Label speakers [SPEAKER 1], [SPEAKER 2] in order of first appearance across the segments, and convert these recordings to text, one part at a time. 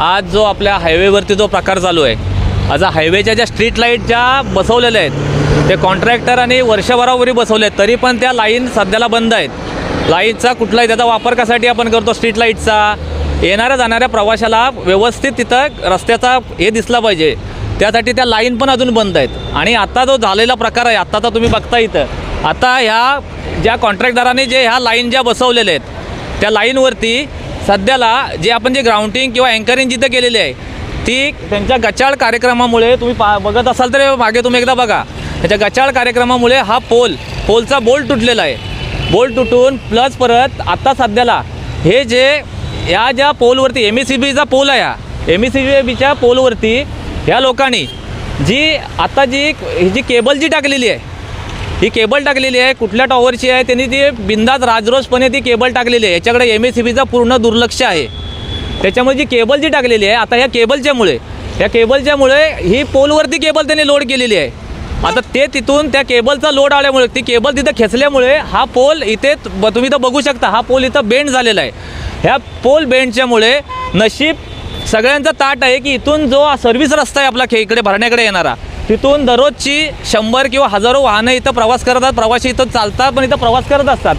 [SPEAKER 1] आज जो आपल्या हायवेवरती जो प्रकार चालू आहे आज हायवेच्या ज्या स्ट्रीट लाइट ज्या बसवलेल्या आहेत ते कॉन्ट्रॅक्टर आणि वर्षभरावरी बसवले आहेत तरी पण त्या लाईन सध्याला बंद आहेत. लाईटचा कुठलाही त्याचा वापर कशासाठी आपण करतो? स्ट्रीट लाईटचा येणाऱ्या जाणाऱ्या प्रवाशाला व्यवस्थित तिथं रस्त्याचा हे दिसला पाहिजे. त्यासाठी त्या लाईन पण अजून बंद आहेत. आणि आता जो झालेला प्रकार आहे आत्ताचा तुम्ही बघता इथं. आता ह्या ज्या कॉन्ट्रॅक्टदारांनी जे ह्या लाईन ज्या बसवलेल्या आहेत त्या लाईनवरती सध्याला जे आपण जे ग्राउंडिंग किंवा अँकरिंग जिथं केलेली आहे ती त्यांच्या गचाळ कार्यक्रमामुळे तुम्ही पा बघत असाल तर मागे तुम्ही एकदा बघा. त्याच्या गचाळ कार्यक्रमामुळे हा पोल पोलचा बोल्ट तुटलेला आहे. बोल्ट तुटून प्लस परत आत्ता सध्याला हे जे या ज्या पोलवरती एम ई सी बीचा पोल आहे हा. एम ई सी बीच्या पोलवरती ह्या लोकांनी जी आत्ता जी ही जी केबल जी टाकलेली आहे ही केबल टाकलेली आहे कुठल्या टॉवरची आहे त्यांनी ती बिंदात राजरोसपणे ती केबल टाकलेली आहे. याच्याकडे एम एस सी बीचा पूर्ण दुर्लक्ष आहे. त्याच्यामुळे जी केबल जी टाकलेली आहे आता ह्या केबलच्यामुळे या केबलच्यामुळे ही पोलवरती केबल त्यांनी लोड केलेली आहे. आता ते तिथून त्या केबलचा लोड आल्यामुळे ती केबल तिथं खेचल्यामुळे हा पोल इथे ब- तुम्ही तर बघू शकता हा पोल इथं बेंड झालेला आहे. ह्या पोल बेंडच्यामुळे नशीब सगळ्यांचा ताट आहे की इथून जो सर्व्हिस रस्ता आहे आपला खे इकडे भरण्याकडे येणारा तिथून दररोजची शंभर किंवा हजारो वाहनं इथं प्रवास करतात प्रवासी इथं चालतात पण इथं प्रवास करत असतात.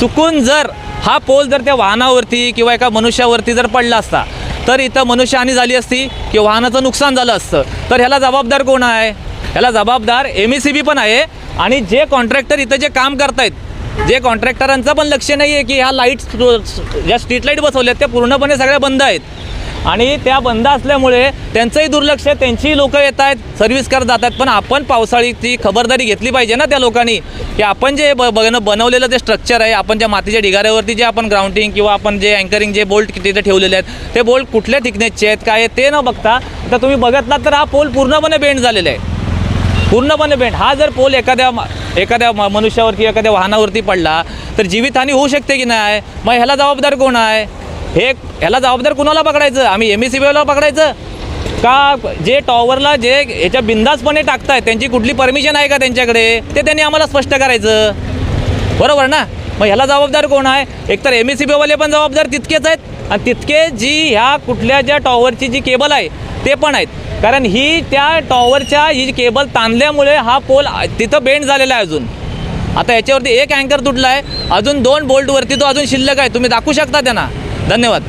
[SPEAKER 1] चुकून जर हा पोल जर त्या वाहनावरती किंवा एका मनुष्यावरती जर पडला असता तर इथं मनुष्यहानी झाली असती किंवा वाहनाचं नुकसान झालं असतं. तर ह्याला जबाबदार कोण आहे? ह्याला जबाबदार एम ई सी बी पण आहे आणि जे कॉन्ट्रॅक्टर इथं जे काम करतायत जे कॉन्ट्रॅक्टरांचं पण लक्ष नाही आहे की ह्या लाईट्स ज्या स्ट्रीट लाइट बसवल्यात त्या पूर्णपणे सगळ्या बंद आहेत. आणि त्या बंद असल्यामुळे त्यांचंही दुर्लक्ष आहे त्यांचीही लोकं येत आहेत सर्व्हिस करत जातात पण आपण पावसाळीची खबरदारी घेतली पाहिजे ना त्या लोकांनी की आपण जे ब बनवलेलं जे स्ट्रक्चर आहे आपण ज्या मातीच्या ढिगाऱ्यावरती जे आपण ग्राउंडिंग किंवा आपण जे अँकरिंग जे बोल्ट तिथे ठेवलेले आहेत ते बोल्ट कुठल्या थिकनेसचे आहेत काय ते न बघता तर तुम्ही बघितला तर हा पोल पूर्णपणे बेंड झालेला आहे. पूर्णपणे बेंड हा जर पोल एखाद्या एखाद्या म- मनुष्यावरती एखाद्या वाहनावरती पडला तर जीवितहानी होऊ शकते की नाही? मग ह्याला जबाबदार कोण आहे? हे ह्याला जबाबदार कुणाला पकडायचं? आम्ही एम ई सी बीला पकडायचं? का जे टॉवरला जे ह्याच्या बिंदासपणे टाकतायत त्यांची कुठली परमिशन आहे का त्यांच्याकडे? ते त्यांनी आम्हाला स्पष्ट करायचं. बरोबर ना? मग ह्याला जबाबदार कोण आहे? एकतर एम ई सी बीवाले पण जबाबदार तितकेच आहेत. आणि तितके जी ह्या कुठल्या ज्या टॉवरची जी केबल आहे ते पण आहेत. कारण ही त्या टॉवरच्या ही जी केबल ताणल्यामुळे हा पोल तिथं बेंड झालेला आहे अजून. आता याच्यावरती एक अँकर तुटला आहे अजून दोन बोल्टवरती तो अजून शिल्लक आहे. तुम्ही दाखवू शकता त्यांना. धन्यवाद.